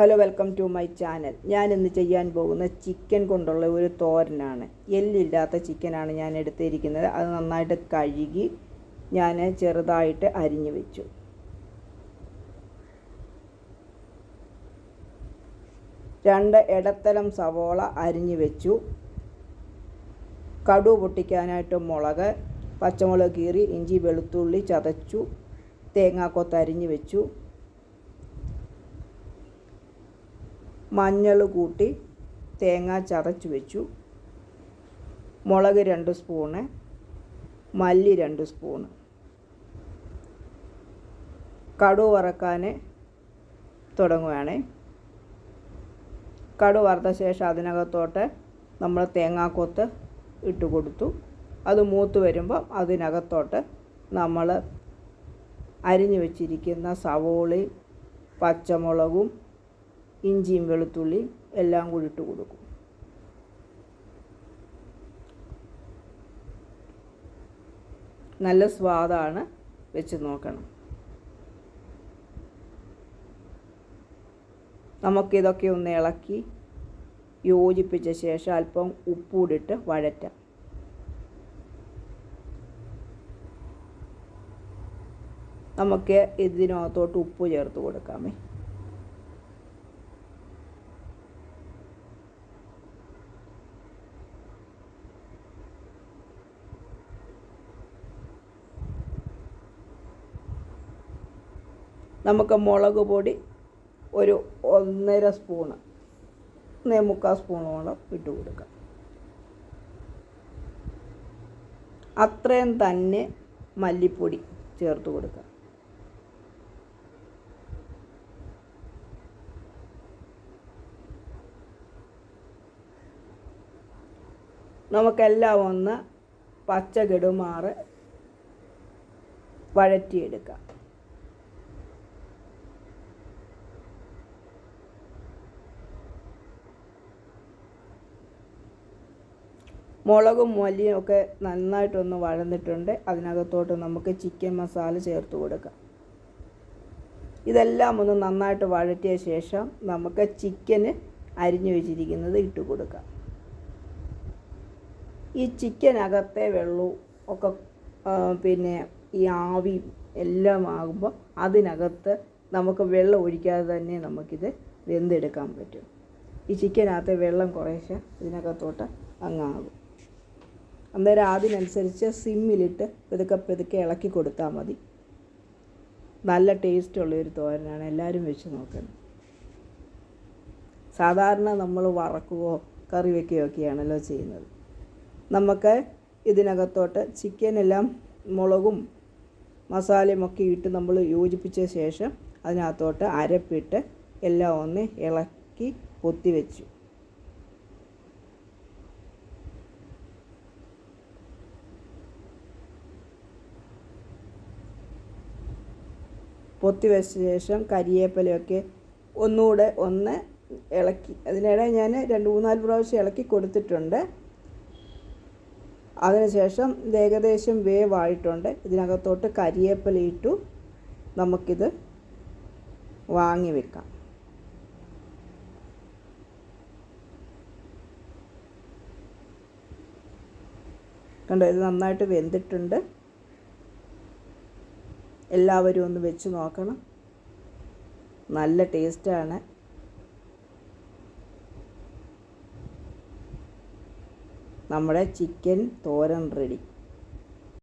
Hello welcome to my channel ഞാൻ ഇന്ന് ചെയ്യാൻ പോകുന്ന ചിക്കൻ കൊണ്ടുള്ള ഒരു തോരനാണ്. എല്ലില്ലാത്ത ചിക്കനാണ് ഞാൻ എടുത്തിരിക്കുന്നത്. അത് നന്നായിട്ട് കഴുകി ഞാൻ ചെറുതായിട്ട് അരിഞ്ഞു വെച്ചു. രണ്ട് ഇടത്തരം സവോള അരിഞ്ഞു വെച്ചു. കടു പൊട്ടിക്കാനായിട്ട് മുളക് പച്ചമുളക് കീറി ഇഞ്ചി വെളുത്തുള്ളി ചതച്ചു തേങ്ങാക്കൊത്ത് അരിഞ്ഞു വെച്ചു. മഞ്ഞൾ കൂട്ടി തേങ്ങ ചതച്ച് വെച്ചു. മുളക് രണ്ട് സ്പൂണ് മല്ലി രണ്ട് സ്പൂണ്. കടു വറക്കാൻ തുടങ്ങുകയാണ് കടു വറുത്ത ശേഷം അതിനകത്തോട്ട് നമ്മൾ തേങ്ങാക്കൊത്ത് ഇട്ട് കൊടുത്തു. അത് മൂത്ത് വരുമ്പം അതിനകത്തോട്ട് നമ്മൾ അരിഞ്ഞു വെച്ചിരിക്കുന്ന സവോളി പച്ചമുളകും ഇഞ്ചിയും വെളുത്തുള്ളിയും എല്ലാം കൂടി ഇട്ട് കൊടുക്കും. നല്ല സ്വാദാണ് വെച്ച് നോക്കണം. നമുക്കിതൊക്കെ ഒന്ന് ഇളക്കി യോജിപ്പിച്ച ശേഷം അല്പം ഉപ്പൂടിട്ട് വഴറ്റാം. നമുക്ക് ഇതിനകത്തോട്ട് ഉപ്പ് ചേർത്ത് കൊടുക്കാമേ. നമുക്ക് മുളക് പൊടി ഒരു ഒന്നര സ്പൂണ് മുക്കാൽ സ്പൂണോളം ഇട്ട് കൊടുക്കാം. അത്രയും തന്നെ മല്ലിപ്പൊടി ചേർത്ത് കൊടുക്കുക നമുക്കെല്ലാം ഒന്ന് പച്ച കെടുമാറ് വഴറ്റിയെടുക്കാം. മുളകും മല്ലിയും ഒക്കെ നന്നായിട്ടൊന്ന് വഴന്നിട്ടുണ്ട്. അതിനകത്തോട്ട് നമുക്ക് ചിക്കൻ മസാല ചേർത്ത് കൊടുക്കാം. ഇതെല്ലാം ഒന്ന് നന്നായിട്ട് വഴറ്റിയ ശേഷം നമുക്ക് ചിക്കന് അരിഞ്ഞു വെച്ചിരിക്കുന്നത് ഇട്ട് കൊടുക്കാം. ഈ ചിക്കനകത്തെ വെള്ളവും ഒക്കെ പിന്നെ ഈ ആവി എല്ലാം ആകുമ്പോൾ അതിനകത്ത് നമുക്ക് വെള്ളം ഒഴിക്കാതെ തന്നെ നമുക്കിത് വെന്തെടുക്കാൻ പറ്റും. ഈ ചിക്കനകത്തെ വെള്ളം കുറേശ്ശെ ഇതിനകത്തോട്ട് അങ്ങാകും അന്നേരം അതിനനുസരിച്ച് സിമ്മിലിട്ട് പെതുക്കെ പെതുക്കെ ഇളക്കി കൊടുത്താൽ മതി. നല്ല ടേസ്റ്റുള്ളൊരു തോരനാണ് എല്ലാവരും വെച്ച് നോക്കണം സാധാരണ നമ്മൾ വറക്കുകയോ കറി വയ്ക്കുകയോ ഒക്കെയാണല്ലോ ചെയ്യുന്നത്. നമുക്ക് ഇതിനകത്തോട്ട് ചിക്കനെല്ലാം മുളകും മസാലയും ഒക്കെ ഇട്ട് നമ്മൾ യോജിപ്പിച്ച ശേഷം അതിനകത്തോട്ട് അരപ്പിട്ട് എല്ലാം ഒന്ന് ഇളക്കി പൊത്തി വെച്ചു. പൊത്തി വെച്ച ശേഷം കരിയേപ്പിലയൊക്കെ ഒന്നുകൂടെ ഒന്ന് ഇളക്കി. അതിനിടെ ഞാൻ രണ്ട് മൂന്നാൽ പ്രാവശ്യം ഇളക്കി കൊടുത്തിട്ടുണ്ട്. അതിനുശേഷം ഇത് ഏകദേശം വേവായിട്ടുണ്ട്. ഇതിനകത്തോട്ട് കരിയേപ്പില ഇട്ടു നമുക്കിത് വാങ്ങി വെക്കാം. കണ്ടോ ഇത് നന്നായിട്ട് വെന്തിട്ടുണ്ട്. എല്ലാവരും ഒന്ന് വെച്ച് നോക്കണം. നല്ല ടേസ്റ്റാണ്. നമ്മുടെ ചിക്കൻ തോരൻ റെഡി.